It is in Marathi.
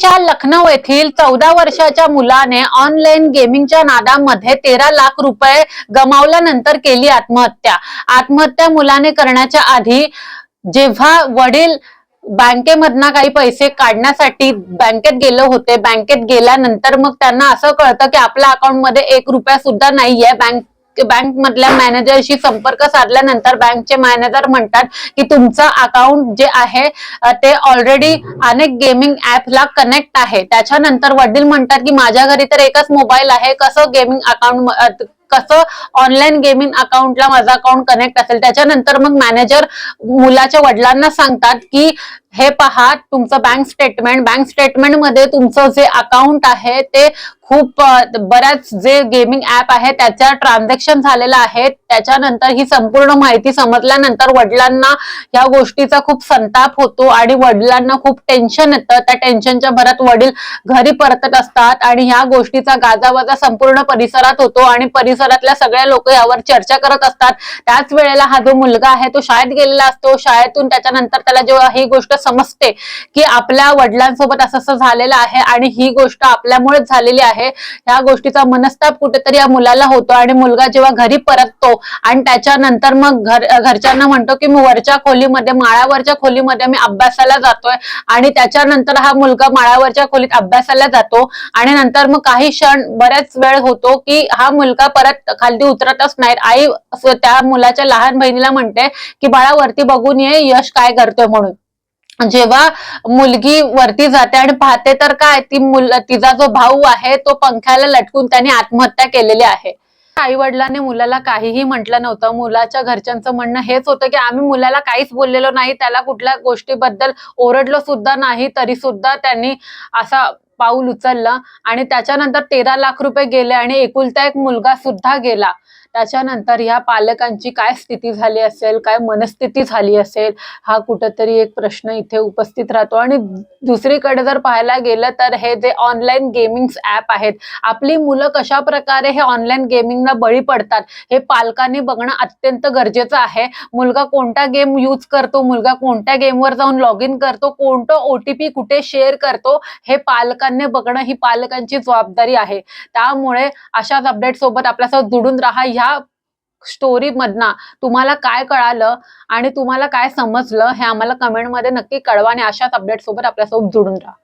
यूपीच्या लखनौ येथील चौदा वर्षाच्या मुलाने ऑनलाईन गेमिंगच्या नादामध्ये तेरा लाख रुपये गमावल्यानंतर केली आत्महत्या. आत्महत्या मुलाने करण्याच्या आधी जेव्हा वडील बँकेमधनं काही पैसे काढण्यासाठी बँकेत गेले होते बँकेत गेल्यानंतर मग त्यांना असं कळतं की आपल्या अकाउंटमध्ये एक रुपया सुद्धा नाहीये बँक बँक मधल्या मॅनेजरशी संपर्क साधल्यानंतर बँकचे मॅनेजर म्हणतात की तुमचं अकाउंट जे आहे ते ऑलरेडी अनेक गेमिंग ऍपला कनेक्ट आहे. त्याच्यानंतर वडील म्हणतात की माझ्या घरी तर एकच मोबाईल आहे कसं गेमिंग अकाउंट कसं ऑनलाईन गेमिंग अकाउंटला माझा अकाउंट कनेक्ट असेल? त्याच्यानंतर मग मॅनेजर मुलाच्या वडिलांना सांगतात की हे पहा तुमचं बँक स्टेटमेंट बँक स्टेटमेंटमध्ये तुमचं जे अकाउंट आहे ते खूप बऱ्याच जे गेमिंग ऍप आहे त्याच्या ट्रान्झॅक्शन झालेलं आहे. त्याच्यानंतर ही संपूर्ण माहिती समजल्यानंतर वडिलांना या गोष्टीचा खूप संताप होतो आणि वडिलांना खूप टेन्शन येतं. त्या टेन्शनच्या भरात वडील घरी परतत असतात आणि ह्या गोष्टीचा गाजावाजा संपूर्ण परिसरात होतो आणि परिसरातल्या सगळ्या लोक यावर चर्चा करत असतात. त्याच वेळेला हा जो मुलगा आहे तो शाळेत गेलेला असतो. शाळेतून त्याच्यानंतर त्याला जेव्हा ही गोष्ट समजते की आपल्या वडिलांसोबत असं असं झालेलं आहे आणि ही गोष्ट आपल्यामुळेच झालेली आहे. ह्या गोष्टीचा मनस्ताप कुठेतरी या मुलाला होतो आणि मुलगा जेव्हा घरी परततो आणि त्याच्यानंतर मग घर घरच्यांना म्हणतो की मी वरच्या खोलीमध्ये माळावरच्या खोलीमध्ये मी अभ्यासाला जातोय आणि त्याच्यानंतर हा मुलगा माळावरच्या खोलीत अभ्यासाला जातो आणि नंतर मग काही क्षण बऱ्याच वेळ होतो की हा मुलगा परत खाली उतरतच नाही. आई त्या मुलाच्या लहान बहिणीला म्हणते की बाळा वरती बघून ये यश काय करतोय म्हणून. जेव्हा मुलगी वरती जाते आणि पाहते तर काय? ती मुल तिचा जो भाऊ आहे तो पंख्याला लटकून त्याने आत्महत्या केलेली आहे. आई वडिलांनी मुलाला काहीही म्हटलं नव्हतं. मुलाच्या घरच्यांचं म्हणणं हेच होतं की आम्ही मुलाला काहीच बोललेलो नाही. त्याला कुठल्या गोष्टीबद्दल ओरडलो सुद्धा नाही तरी सुद्धा त्यांनी असा पाऊल उचललं आणि त्याच्यानंतर तेरा लाख रुपये गेले आणि एकुलता एक मुलगा सुद्धा गेला. त्याच्यानंतर ह्या पालकांची काय स्थिती झाली असेल काय मनस्थिती झाली असेल हा कुठंतरी एक प्रश्न इथे उपस्थित राहतो. आणि दुसरीकडे जर पाहायला गेलं तर हे जे ऑनलाईन गेमिंग ऍप आहेत आपली मुलं कशा प्रकारे हे ऑनलाईन गेमिंगला बळी पडतात हे पालकांनी बघणं अत्यंत गरजेचं आहे. मुलगा कोणता गेम यूज करतो मुलगा कोणत्या गेमवर जाऊन लॉग इन करतो कोणतं ओटीपी कुठे शेअर करतो हे पालकांनी बघणं ही पालकांची जबाबदारी आहे. त्यामुळे अशाच अपडेट सोबत आपल्यासोबत जुडून राहा. ह्या स्टोरी मधना तुम्हाला काय कळालं आणि तुम्हाला काय समजलं हे आम्हाला कमेंटमध्ये नक्की कळवा आणि अशाच अपडेट सोबत आपल्यासोबत जुडून राहा.